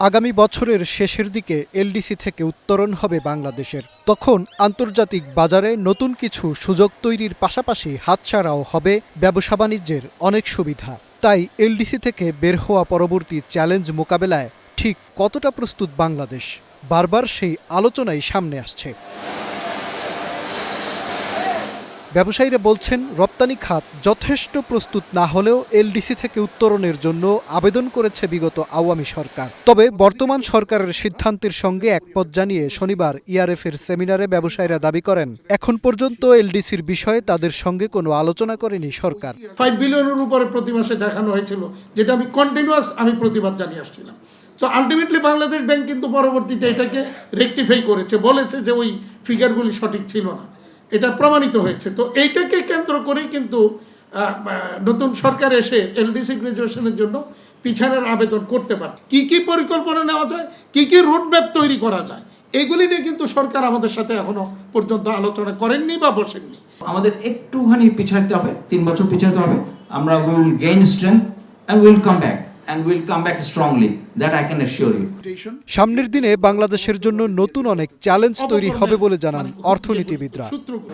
আগামী বছরের শেষের দিকে এলডিসি থেকে উত্তরণ হবে বাংলাদেশের। তখন আন্তর্জাতিক বাজারে নতুন কিছু সুযোগ তৈরির পাশাপাশি হাতছাড়াও হবে ব্যবসা বাণিজ্যের অনেক সুবিধা। তাই এলডিসি থেকে বের হওয়া পরবর্তী চ্যালেঞ্জ মোকাবেলায় ঠিক কতটা প্রস্তুত বাংলাদেশ? বারবার সেই আলোচনাই সামনে আসছে। ব্যবসায়ীরা বলছেন, রপ্তানি খাত যথেষ্ট প্রস্তুত না হলেও এলডিসি থেকে উত্তরণের জন্য আবেদন করেছে বিগত আওয়ামী সরকার। তবে বর্তমান সরকারের সিদ্ধান্তের সঙ্গে একমত জানিয়ে শনিবার ইআরএফ এর সেমিনারে ব্যবসায়ীরা দাবি করেন, এখন পর্যন্ত এলডিসির বিষয়ে তাদের সঙ্গে কোনো আলোচনা করেনি সরকার। ফাইভ বিলিয়নের উপরে প্রতি মাসে দেখানো হয়েছিল, যেটা আমি কন্টিনিউয়াস আমি প্রতিবাদ জানিয়ে আসছিলাম। তো আলটিমেটলি বাংলাদেশ ব্যাংক কিন্তু পরবর্তীতে এটাকে রেকটিফাই করেছে, বলেছে যে ওই ফিগারগুলি সঠিক ছিল না। এটা প্রমাণিত হয়েছে। তো এইটাকে কেন্দ্র করেই কিন্তু নতুন সরকার এসে এলডিসি গ্রাজুয়েশনের জন্য পিছানোর আবেদন করতে পারে। কি কি পরিকল্পনা নেওয়া যায়, কি কি রুটম্যাপ তৈরি করা যায়, এগুলি নিয়ে কিন্তু সরকার আমাদের সাথে এখনও পর্যন্ত আলোচনা করেননি বা বসেননি। আমাদের একটুখানি পিছাইতে হবে, তিন বছর পিছাইতে হবে। আমরা will gain strength will come back সামনের দিনে বাংলাদেশের জন্য নতুন অনেক চ্যালেঞ্জ তৈরি হবে বলে জানান অর্থনীতিবিদরা।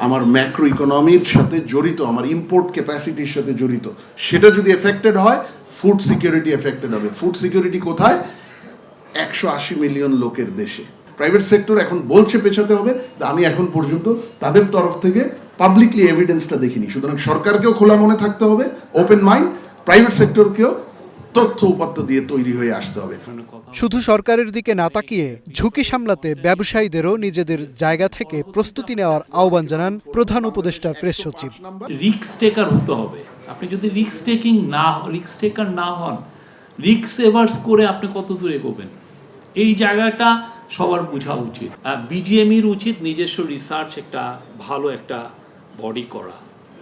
আমার ম্যাক্রো ইকোনমির সাথে জড়িত আমার ইম্পোর্ট ক্যাপাসিটির সাথে জড়িত সেটা যদি এফেক্টেড হয় ফুড সিকিউরিটি এফেক্টেড হবে। ফুড সিকিউরিটি কোথায়? একশো আশি মিলিয়ন লোকের দেশে। প্রাইভেট সেক্টর এখন বলছে পেছাতে হবে তা আমি এখন পর্যন্ত তাদের তরফ থেকে পাবলিকলি এভিডেন্সটা দেখিনি। সুতরাং সরকারকেও খোলা মনে থাকতে হবে ওপেন মাইন্ড প্রাইভেট সেক্টরকেও তথ্য উপাত্ত দিয়ে তৈরি হয়ে আসতে হবে। শুধু সরকারের দিকে না তাকিয়ে ঝুঁকি সামলাতে ব্যবসায়ীদেরও নিজেদের জায়গা থেকে প্রস্তুতি নেওয়ার আহ্বান জানান প্রধান উপদেষ্টার প্রেস সচিব। রিক্স টেকার হতে হবে। আপনি যদি রিক্স টেকিং না রিক্স টেকার না হন রিক্স এভার্স করে আপনি কত দূর এগোবেন? এই জায়গাটা সবার বোঝা উচিত। বিজিএমইর উচিত নিজস্ব রিসার্চ একটা ভালো একটা বডি করা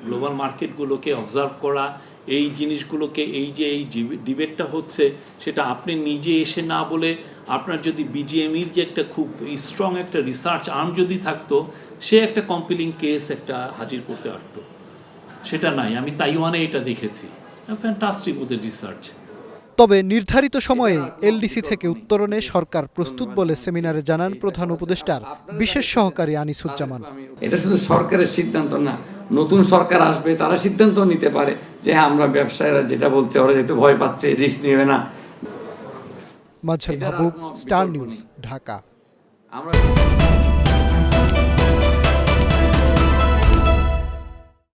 গ্লোবাল মার্কেটগুলোকে অবজার্ভ করা এই জিনিসগুলোকে এই যে এই ডিবেটটা হচ্ছে সেটা আপনি নিজে এসে না বলে আপনার যদি বিজিএমইর যে একটা খুব স্ট্রং একটা রিসার্চ আর্ম যদি থাকতো সে একটা কম্পিলিং কেস একটা হাজির করতে পারতো। সেটা নাই আমি তাইওয়ানে এটা দেখেছি। ফ্যান্টাস্টিক ওদের রিসার্চ তবে নির্ধারিত সময়ে এলডিসি থেকে উত্তরণে সরকার প্রস্তুত বলে সেমিনারে জানান প্রধান উপদেষ্টার বিশেষ সহকারী আনিসুজ্জামান। এটা শুধু সরকারের সিদ্ধান্ত না নতুন সরকার আসবে তারা সিদ্ধান্ত নিতে পারে যে হ্যাঁ আমরা ব্যবসায়ীরা যেটা বলছে ওরা যেহেতু ভয় পাচ্ছে রিস্ক নেবে না। মাঝার স্টার নিউজ ঢাকা। আমরা